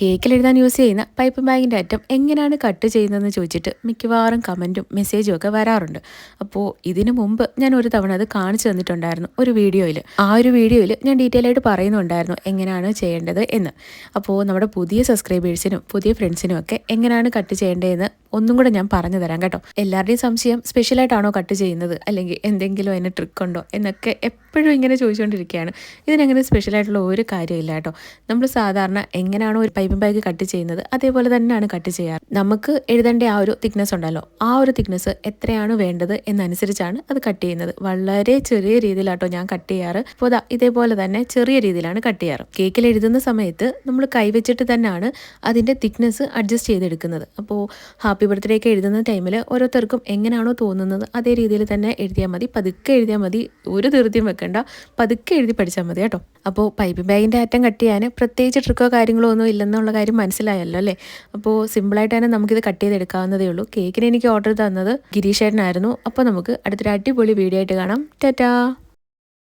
കേക്കിൽ എഴുതാൻ യൂസ് ചെയ്യുന്ന പൈപ്പ് ബാഗിന്റെ അറ്റം എങ്ങനെയാണ് കട്ട് ചെയ്യുന്നതെന്ന് ചോദിച്ചിട്ട് മിക്കവാറും കമന്റും മെസ്സേജും ഒക്കെ വരാറുണ്ട്. അപ്പോൾ ഇതിനു മുമ്പ് ഞാൻ ഒരു തവണ അത് കാണിച്ചു തന്നിട്ടുണ്ടായിരുന്നു ഒരു വീഡിയോയിൽ ആ ഒരു വീഡിയോയിൽ ഞാൻ ഡീറ്റെയിൽ ആയിട്ട് പറയുന്നുണ്ടായിരുന്നു എങ്ങനെയാണ് ചെയ്യേണ്ടത് എന്ന്. അപ്പോൾ നമ്മുടെ പുതിയ സബ്സ്ക്രൈബേഴ്സിനും പുതിയ ഫ്രണ്ട്സിനും ഒക്കെ എങ്ങനെയാണ് കട്ട് ചെയ്യേണ്ടതെന്ന് ഒന്നും കൂടെ ഞാൻ പറഞ്ഞു തരാം കേട്ടോ. എല്ലാവരുടെയും സംശയം സ്പെഷ്യലായിട്ടാണോ കട്ട് ചെയ്യുന്നത്? അല്ലെങ്കിൽ എന്തെങ്കിലും അതിന് ട്രിക്ക് ഉണ്ടോ? എന്നൊക്കെ എപ്പോഴും ഇങ്ങനെ ചോദിച്ചുകൊണ്ടിരിക്കുകയാണ്. ഇതിനങ്ങനെ സ്പെഷ്യലായിട്ടുള്ള ഒരു കാര്യമില്ല കേട്ടോ. നമ്മൾ സാധാരണ എങ്ങനെയാണോ ഒരു പൈപ്പ് ബാഗ് കട്ട് ചെയ്യുന്നത് അതേപോലെ തന്നെയാണ് കട്ട് ചെയ്യാറ്. നമുക്ക് എഴുതേണ്ട ആ ഒരു തിക്നെസ് ഉണ്ടല്ലോ. ആ ഒരു തിക്നെസ് എത്രയാണ് വേണ്ടത് എന്നനുസരിച്ചാണ് അത് കട്ട് ചെയ്യുന്നത്. വളരെ ചെറിയ രീതിയിലാട്ടോ ഞാൻ കട്ട് ചെയ്യാറ്. അപ്പോൾ ഇതേപോലെ തന്നെ ചെറിയ രീതിയിലാണ് കട്ട് ചെയ്യാറ്. കേക്കിൽ എഴുതുന്ന സമയത്ത് നമ്മൾ കൈവച്ചിട്ട് തന്നെയാണ് അതിന്റെ തിക്നെസ് അഡ്ജസ്റ്റ് ചെയ്തെടുക്കുന്നത്. അപ്പോൾ ഹാപ്പി ബർത്ത്ഡേ ഒക്കെ എഴുതുന്ന ടൈമിൽ ഓരോരുത്തർക്കും എങ്ങനെയാണോ തോന്നുന്നത് അതേ രീതിയിൽ തന്നെ എഴുതിയാൽ മതി. പതുക്കെ എഴുതിയാൽ മതി. ഒരു ധൃതിയും വെക്കണ്ട. പതുക്കെ എഴുതി പഠിച്ചാൽ മതി കേട്ടോ. അപ്പോൾ പൈപ്പ് ബാഗിന്റെ അറ്റം കട്ട് ചെയ്യാൻ പ്രത്യേകിച്ച് ട്രിക്കോ കാര്യങ്ങളോ ഒന്നും ഇല്ലെന്നുള്ള കാര്യം മനസ്സിലായല്ലോ അല്ലേ? അപ്പോൾ സിമ്പിളായിട്ട് തന്നെ നമുക്കിത് കട്ട് ചെയ്തെടുക്കാവുന്നതേ ഉള്ളൂ. കേക്കിന് എനിക്ക് ഓർഡർ തന്നത് ഗിരീഷേട്ടനായിരുന്നു. അപ്പോൾ നമുക്ക് അടുത്തൊരു അടിപൊളി വീഡിയോ ആയിട്ട് കാണാം. ടാറ്റാ